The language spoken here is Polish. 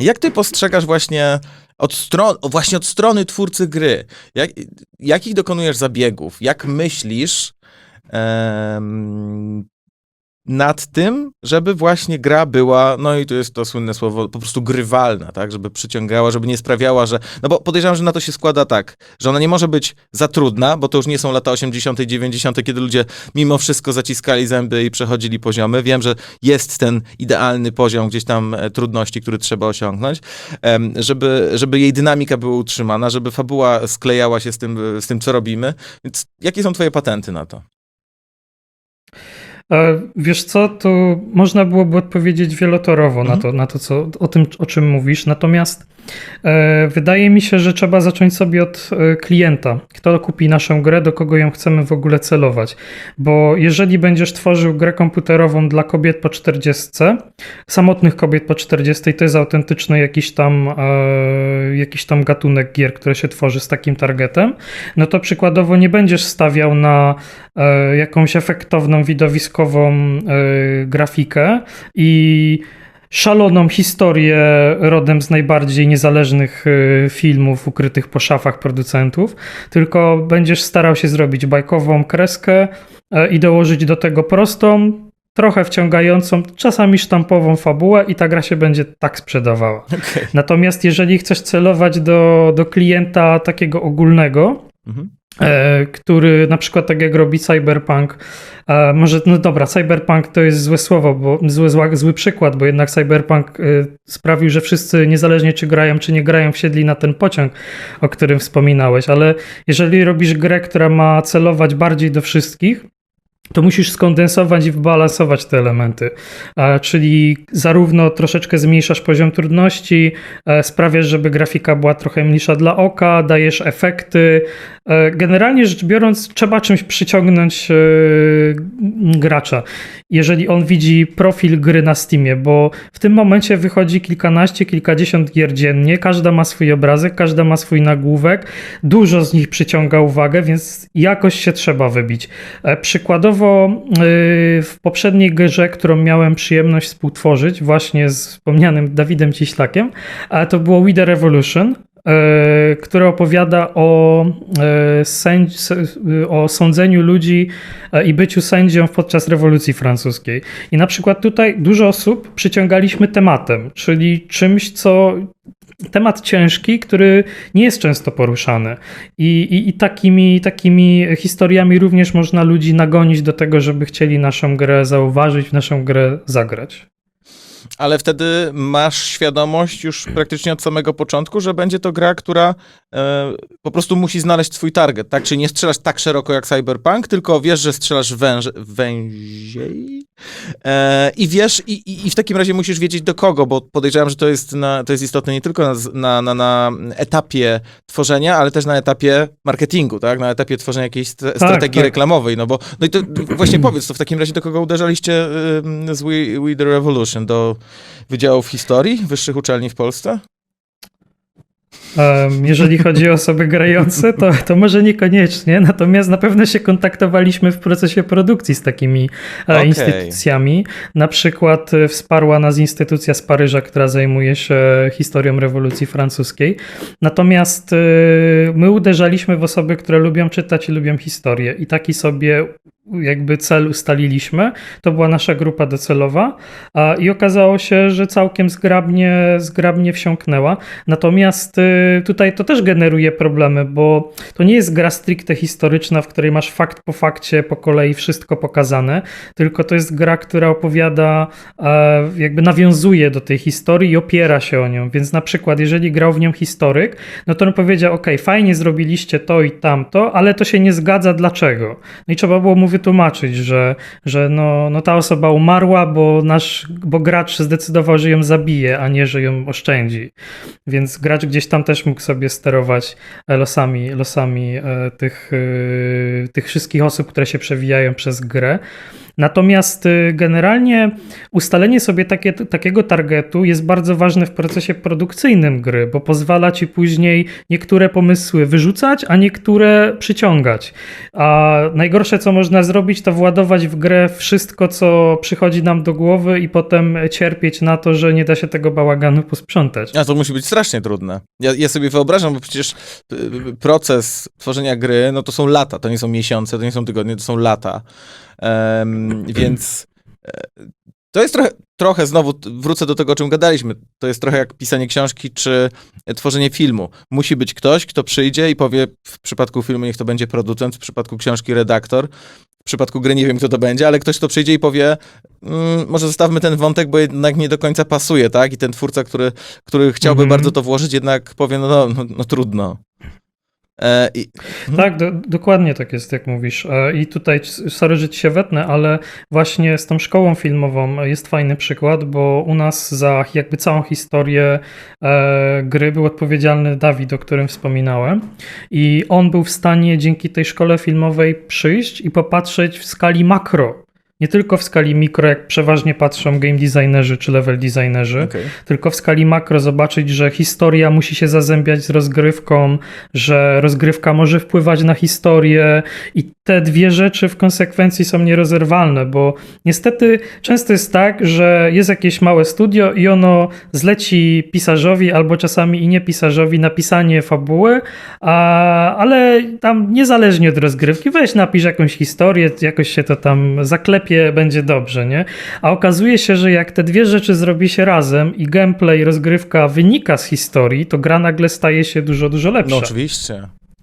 Jak ty postrzegasz właśnie od, stron, właśnie od strony twórcy gry? Jak, jakich dokonujesz zabiegów? Jak myślisz nad tym, żeby właśnie gra była, no i tu jest to słynne słowo, po prostu grywalna, tak? Żeby przyciągała, żeby nie sprawiała, że... No bo podejrzewam, że na to się składa tak, że ona nie może być za trudna, bo to już nie są lata 80., 90., kiedy ludzie mimo wszystko zaciskali zęby i przechodzili poziomy. Wiem, że jest ten idealny poziom gdzieś tam e, trudności, który trzeba osiągnąć, żeby, żeby jej dynamika była utrzymana, żeby fabuła sklejała się z tym, z tym, co robimy. Więc jakie są twoje patenty na to? E, Wiesz co, to można byłoby odpowiedzieć wielotorowo Mhm. na to, na to co, o tym, o czym mówisz. Natomiast e, wydaje mi się, że trzeba zacząć sobie od e, klienta. Kto kupi naszą grę, do kogo ją chcemy w ogóle celować. Bo jeżeli będziesz tworzył grę komputerową dla kobiet po 40, samotnych kobiet po 40, to jest autentyczny jakiś tam, jakiś tam gatunek gier, które się tworzy z takim targetem, no to przykładowo nie będziesz stawiał na e, jakąś efektowną, widowiskową e, grafikę i szaloną historię rodem z najbardziej niezależnych e, filmów ukrytych po szafach producentów, tylko będziesz starał się zrobić bajkową kreskę i dołożyć do tego prostą, trochę wciągającą, czasami sztampową fabułę i ta gra się będzie tak sprzedawała. Okej. Natomiast jeżeli chcesz celować do, do klienta takiego ogólnego, Mhm. e, który na przykład tak jak robi Cyberpunk, e, może, no dobra, Cyberpunk to jest złe słowo, bo zły, zła, zły przykład, bo jednak Cyberpunk e, sprawił, że wszyscy niezależnie czy grają, czy nie grają, wsiedli na ten pociąg, o którym wspominałeś, ale jeżeli robisz grę, która ma celować bardziej do wszystkich, to musisz skondensować i wybalansować te elementy. Czyli zarówno troszeczkę zmniejszasz poziom trudności, e, sprawiasz, żeby grafika była trochę mniejsza dla oka, dajesz efekty. E, Generalnie rzecz biorąc, trzeba czymś przyciągnąć e, gracza. Jeżeli on widzi profil gry na Steamie, bo w tym momencie wychodzi kilkanaście, kilkadziesiąt gier dziennie, każda ma swój obrazek, każda ma swój nagłówek, dużo z nich przyciąga uwagę, więc jakoś się trzeba wybić. Przykładowo yy, w poprzedniej grze, którą miałem przyjemność współtworzyć właśnie z wspomnianym Dawidem Ciślakiem, a to było We The Revolution, yy, które opowiada o, yy, o sądzeniu ludzi i byciu sędzią podczas rewolucji francuskiej. I na przykład tutaj dużo osób przyciągaliśmy tematem, czyli czymś, co temat ciężki, który nie jest często poruszany. I, i, i takimi, takimi historiami również można ludzi nagonić do tego, żeby chcieli naszą grę zauważyć, w naszą grę zagrać. Ale wtedy masz świadomość już praktycznie od samego początku, że będzie to gra, która e, po prostu musi znaleźć swój target, tak? Czyli nie strzelasz tak szeroko jak Cyberpunk, tylko wiesz, że strzelasz węż, węziej e, i wiesz, i, i, i w takim razie musisz wiedzieć do kogo, bo podejrzewam, że to jest, na, to jest istotne nie tylko na, na, na, na etapie tworzenia, ale też na etapie marketingu, tak? Na etapie tworzenia jakiejś st- strategii tak. reklamowej, no bo, no i to właśnie powiedz, to w takim razie do kogo uderzaliście ym, z We, We The Revolution? Do wydziałów historii wyższych uczelni w Polsce? Jeżeli chodzi o osoby grające, to, to może niekoniecznie, natomiast na pewno się kontaktowaliśmy w procesie produkcji z takimi e, Okej. instytucjami. Na przykład e, wsparła nas instytucja z Paryża, która zajmuje się historią rewolucji francuskiej. Natomiast e, my uderzaliśmy w osoby, które lubią czytać i lubią historię i taki sobie jakby cel ustaliliśmy. To była nasza grupa docelowa i okazało się, że całkiem zgrabnie, zgrabnie wsiąknęła. Natomiast y, tutaj to też generuje problemy, bo to nie jest gra stricte historyczna, w której masz fakt po fakcie po kolei wszystko pokazane, tylko to jest gra, która opowiada, e, jakby nawiązuje do tej historii i opiera się o nią. Więc na przykład, jeżeli grał w nią historyk, no to on powiedział: OK, fajnie zrobiliście to i tamto, ale to się nie zgadza, dlaczego. No i trzeba było mu wytłumaczyć, że, że no, no ta osoba umarła, bo nasz, bo gracz zdecydował, że ją zabije, a nie, że ją oszczędzi. Więc gracz gdzieś tam też mógł sobie sterować e, losami, losami e, tych, e, tych wszystkich osób, które się przewijają przez grę. Natomiast y, generalnie ustalenie sobie takie, takiego targetu jest bardzo ważne w procesie produkcyjnym gry, bo pozwala ci później niektóre pomysły wyrzucać, a niektóre przyciągać. A najgorsze, co można zrobić, to władować w grę wszystko, co przychodzi nam do głowy i potem cierpieć na to, że nie da się tego bałaganu posprzątać. A to musi być strasznie trudne. Ja, ja sobie wyobrażam, bo przecież y, y, proces tworzenia gry, no to są lata, to nie są miesiące, to nie są tygodnie, to są lata. Em, więc e, to jest trochę, trochę, znowu wrócę do tego, o czym gadaliśmy. To jest trochę jak pisanie książki czy tworzenie filmu. Musi być ktoś, kto przyjdzie i powie, w przypadku filmu niech to będzie producent, w przypadku książki redaktor, w przypadku gry nie wiem, kto to będzie, ale ktoś, kto przyjdzie i powie, mm, może zostawmy ten wątek, bo jednak nie do końca pasuje, tak? I ten twórca, który, który chciałby Mhm. bardzo to włożyć, jednak powie, no, no, no, no trudno. E, i, Tak, do, dokładnie tak jest, jak mówisz. E, I tutaj, sorry, że ci się wetnę, ale właśnie z tą szkołą filmową jest fajny przykład, bo u nas za jakby całą historię e, gry był odpowiedzialny Dawid, o którym wspominałem. I on był w stanie dzięki tej szkole filmowej przyjść i popatrzeć w skali makro. Nie tylko w skali mikro, jak przeważnie patrzą game designerzy czy level designerzy, okej. tylko w skali makro zobaczyć, że historia musi się zazębiać z rozgrywką, że rozgrywka może wpływać na historię i te dwie rzeczy w konsekwencji są nierozerwalne, bo niestety często jest tak, że jest jakieś małe studio i ono zleci pisarzowi albo czasami i nie pisarzowi napisanie fabuły, a, ale tam niezależnie od rozgrywki weź napisz jakąś historię, jakoś się to tam zaklepie, będzie dobrze, nie? A okazuje się, że jak te dwie rzeczy zrobi się razem i gameplay, rozgrywka wynika z historii, to gra nagle staje się dużo, dużo lepsza. No oczywiście.